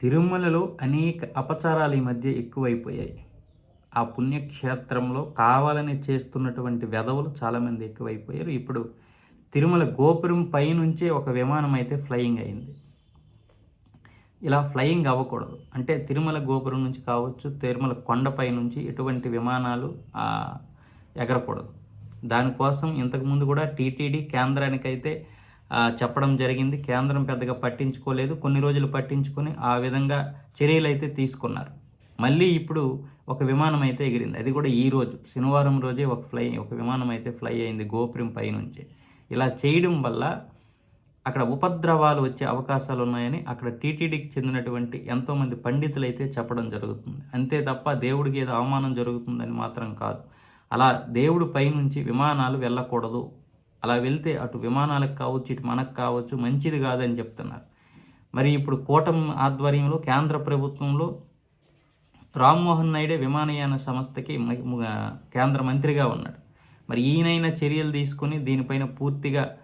తిరుమలలో అనేక అపచారాలు ఈ మధ్య ఎక్కువైపోయాయి. ఆ పుణ్యక్షేత్రంలో కావాలని చేస్తున్నటువంటి వెధవలు చాలామంది ఎక్కువైపోయారు. ఇప్పుడు తిరుమల గోపురం పైనుంచే ఒక విమానం అయితే ఫ్లయింగ్ అయింది. ఇలా ఫ్లయింగ్ అవ్వకూడదు. అంటే తిరుమల గోపురం నుంచి కావచ్చు తిరుమల కొండపై నుంచి ఎటువంటి విమానాలు ఎగరకూడదు. దానికోసం ఇంతకుముందు కూడా టీటీడీ కేంద్రానికైతే చెప్పడం జరిగింది. కేంద్రం పెద్దగా పట్టించుకోలేదు. కొన్ని రోజులు పట్టించుకొని ఆ విధంగా చర్యలు అయితే తీసుకున్నారు. మళ్ళీ ఇప్పుడు ఒక విమానం అయితే ఎగిరింది. అది కూడా ఈ రోజు శనివారం రోజే ఒక ఫ్లై ఒక విమానం అయితే ఫ్లై అయింది గోపురం పైనుంచి. ఇలా చేయడం వల్ల అక్కడ ఉపద్రవాలు వచ్చే అవకాశాలు ఉన్నాయని అక్కడ టీటీడీకి చెందినటువంటి ఎంతోమంది పండితులు అయితే చెప్పడం జరుగుతుంది. అంతే తప్ప దేవుడికి ఏదో అవమానం జరుగుతుందని మాత్రం కాదు. అలా దేవుడి పైనుంచి విమానాలు వెళ్ళకూడదు. అలా వెళ్తే అటు విమానాలకు కావచ్చు ఇటు మనకు కావచ్చు మంచిది కాదని చెప్తున్నారు. మరి ఇప్పుడు కూటమి ఆధ్వర్యంలో కేంద్ర ప్రభుత్వంలో రామ్మోహన్ నాయుడే విమానయాన సంస్థకి మ- కేంద్ర మంత్రిగా ఉన్నాడు. మరి ఈయనైనా చర్యలు తీసుకొని దీనిపైన పూర్తిగా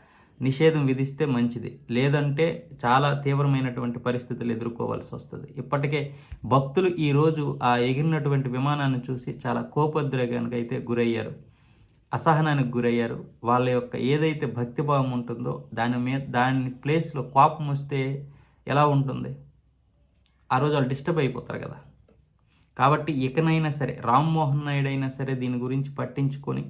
నిషేధం విధిస్తే మంచిది. లేదంటే చాలా తీవ్రమైనటువంటి పరిస్థితులు ఎదుర్కోవాల్సి వస్తుంది. ఇప్పటికే భక్తులు ఈరోజు ఆ ఎగిరినటువంటి విమానాన్ని చూసి చాలా కోపోద్రేగానికి అయితే గురయ్యారు. అసహనానికి గురయ్యారు. వాళ్ళ యొక్క ఏదైతే భక్తిభావం ఉంటుందో దాని మీద దాని ప్లేస్లో కోపం వస్తే ఎలా ఉంటుంది? ఆ రోజు వాళ్ళు డిస్టర్బ్ అయిపోతారు కదా. కాబట్టి ఇకనైనా సరే రామ్మోహన్ నాయుడు అయినా సరే దీని గురించి పట్టించుకొని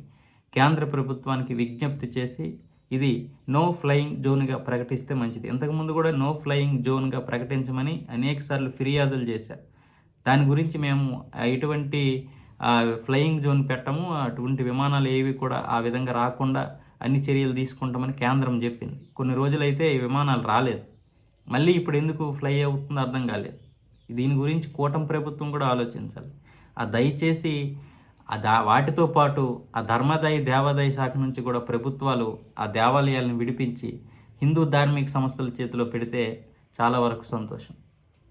కేంద్ర ప్రభుత్వానికి విజ్ఞప్తి చేసి ఇది నో ఫ్లయింగ్ జోన్గా ప్రకటిస్తే మంచిది. ఇంతకుముందు కూడా నో ఫ్లయింగ్ జోన్గా ప్రకటించమని అనేకసార్లు ఫిర్యాదులు చేశారు. దాని గురించి మేము ఎటువంటి ఫ్లయింగ్ జోన్ పెట్టము అటువంటి విమానాలు ఏవి కూడా ఆ విధంగా రాకుండా అన్ని చర్యలు తీసుకుంటామని కేంద్రం చెప్పింది. కొన్ని రోజులైతే ఈ విమానాలు రాలేదు. మళ్ళీ ఇప్పుడు ఎందుకు ఫ్లై అవుతుందో అర్థం కాలేదు. దీని గురించి కూటమి ప్రభుత్వం కూడా ఆలోచించాలి. ఆ దయచేసి ఆ దా వాటితో పాటు ఆ ధర్మదాయ దేవాదాయ శాఖ నుంచి కూడా ప్రభుత్వాలు ఆ దేవాలయాలను విడిపించి హిందూ ధార్మిక సంస్థల చేతిలో పెడితే చాలా వరకు సంతోషం.